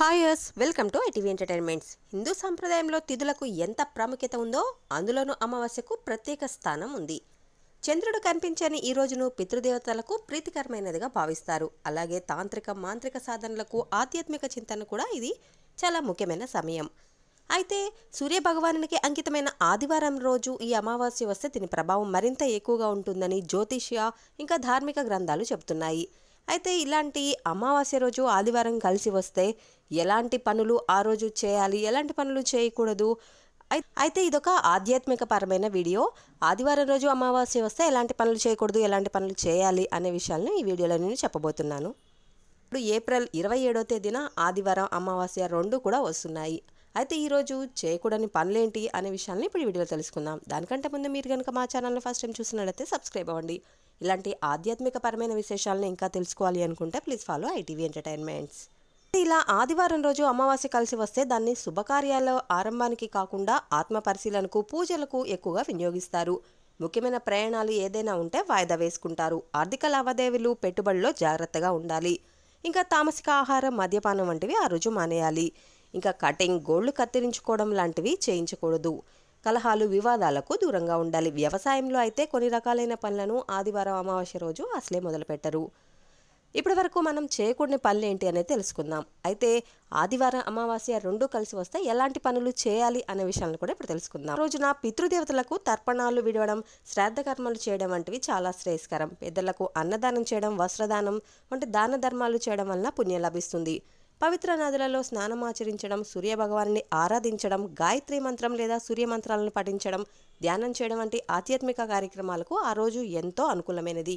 హాయర్స్ welcome to ITV entertainments Hindu సాంప్రదాయంలో తిథులకు ఎంత ప్రాముఖ్యత ఉందో అందులోనూ అమావాస్యకు ప్రత్యేక స్థానం ఉంది. చంద్రుడు కనిపించని ఈ రోజును పితృదేవతలకు ప్రీతికరమైనదిగా భావిస్తారు. అలాగే తాంత్రిక మాంత్రిక సాధనలకు ఆధ్యాత్మిక చింతన కూడా ఇది చాలా ముఖ్యమైన సమయం. అయితే సూర్య భగవానునికి అంకితమైన ఆదివారం రోజు ఈ అమావాస్య వస్తే దీని ప్రభావం మరింత ఎక్కువగా ఉంటుందని జ్యోతిష్య ఇంకా ధార్మిక గ్రంథాలు చెబుతున్నాయి. అయితే ఇలాంటి అమావాస్య రోజు ఆదివారం కలిసి వస్తే ఎలాంటి పనులు ఆ రోజు చేయాలి? ఎలాంటి పనులు చేయకూడదు? అయితే ఇదొక ఆధ్యాత్మిక పరమైన వీడియో. ఆదివారం రోజు అమావాస్య వస్తే ఎలాంటి పనులు చేయకూడదు? ఎలాంటి పనులు చేయాలి? అనే విషయాలను ఈ వీడియోలో నేను చెప్పబోతున్నాను. ఇప్పుడు ఏప్రిల్ ఇరవై ఏడో తేదీన ఆదివారం అమావాస్య రెండు కూడా వస్తున్నాయి. అయితే ఈరోజు చేయకూడని పనులేంటి? అనే విషయాన్ని ఇప్పుడు వీడియోలో తెలుసుకుందాం. దానికంటే ముందు మీరు కనుక మా ఛానల్ని ఫస్ట్ టైం చూసినట్లయితే సబ్స్క్రైబ్ అవ్వండి. ఇలాంటి ఆధ్యాత్మిక పరమైన విశేషాలను ఇంకా తెలుసుకోవాలి అనుకుంటే ప్లీజ్ ఫాలో ఐటీవీ ఎంటర్టైన్మెంట్స్ ఇలా ఆదివారం రోజు అమావాస్య కలిసి వస్తే దాన్ని శుభకార్యాల ఆరంభానికి కాకుండా ఆత్మ పరిశీలనకు పూజలకు ఎక్కువగా వినియోగిస్తారు. ముఖ్యమైన ప్రయాణాలు ఏదైనా ఉంటే వాయిదా వేసుకుంటారు. ఆర్థిక లావాదేవీలు పెట్టుబడుల్లో జాగ్రత్తగా ఉండాలి. ఇంకా తామసిక ఆహారం మద్యపానం వంటివి ఆ రోజు మానేయాలి. ఇంకా కటింగ్ గోళ్ళు కత్తిరించుకోవడం లాంటివి చేయించకూడదు. కలహాలు వివాదాలకు దూరంగా ఉండాలి. వ్యవసాయంలో అయితే కొన్ని రకాలైన పనులను ఆదివారం అమావాస్య రోజు అసలే మొదలుపెట్టరు. ఇప్పటి వరకు మనం చేయకూడని పనులు ఏంటి అనేది తెలుసుకుందాం. అయితే ఆదివారం అమావాస్య రెండు కలిసి వస్తే ఎలాంటి పనులు చేయాలి అనే విషయాలను కూడా ఇప్పుడు తెలుసుకుందాం. రోజున పితృదేవతలకు తర్పణాలు విడవడం శ్రాద్ధ కర్మలు చేయడం వంటివి చాలా శ్రేయస్కరం. పెద్దలకు అన్నదానం చేయడం వస్త్రదానం వంటి దాన ధర్మాలు చేయడం వలన పుణ్యం లభిస్తుంది. పవిత్ర నదులలో స్నానం ఆచరించడం సూర్య భగవాన్ని ఆరాధించడం గాయత్రి మంత్రం లేదా సూర్య మంత్రాలను పఠించడం ధ్యానం చేయడం వంటి ఆధ్యాత్మిక కార్యక్రమాలకు ఆ రోజు ఎంతో అనుకూలమైనది.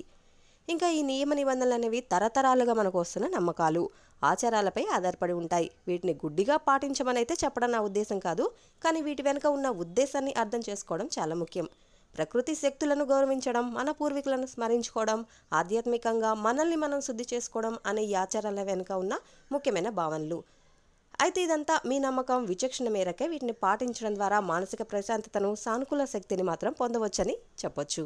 ఇంకా ఈ నియమ నిబంధనలు అనేవి తరతరాలుగా మనకు వస్తున్న నమ్మకాలు. ఆచారాలపై ఆధారపడి ఉంటాయి. వీటిని గుడ్డిగా పాటించమనైతే చెప్పడం నా ఉద్దేశం కాదు. కానీ వీటి వెనుక ఉన్న ఉద్దేశాన్ని అర్థం చేసుకోవడం చాలా ముఖ్యం. ప్రకృతి శక్తులను గౌరవించడం మన పూర్వీకులను స్మరించుకోవడం ఆధ్యాత్మికంగా మనల్ని మనం శుద్ధి చేసుకోవడం అనే ఆచారాల వెనుక ఉన్న ముఖ్యమైన భావనలు. అయితే ఇదంతా మీ నమ్మకం. విచక్షణ మేరకే వీటిని పాటించడం ద్వారా మానసిక ప్రశాంతతను సానుకూల శక్తిని మాత్రం పొందవచ్చని చెప్పొచ్చు.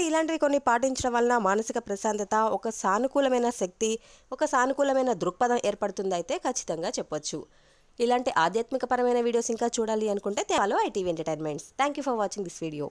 ఇలాంటివి కొన్ని పాటించడం వలన మానసిక ప్రశాంతత ఒక సానుకూలమైన శక్తి ఒక సానుకూలమైన దృక్పథం ఏర్పడుతుంది అయితే ఖచ్చితంగా చెప్పొచ్చు. ఇలాంటి ఆధ్యాత్మికపరమైన వీడియోస్ ఇంకా చూడాలి అనుకుంటే follow ITV entertainments thank you for watching this video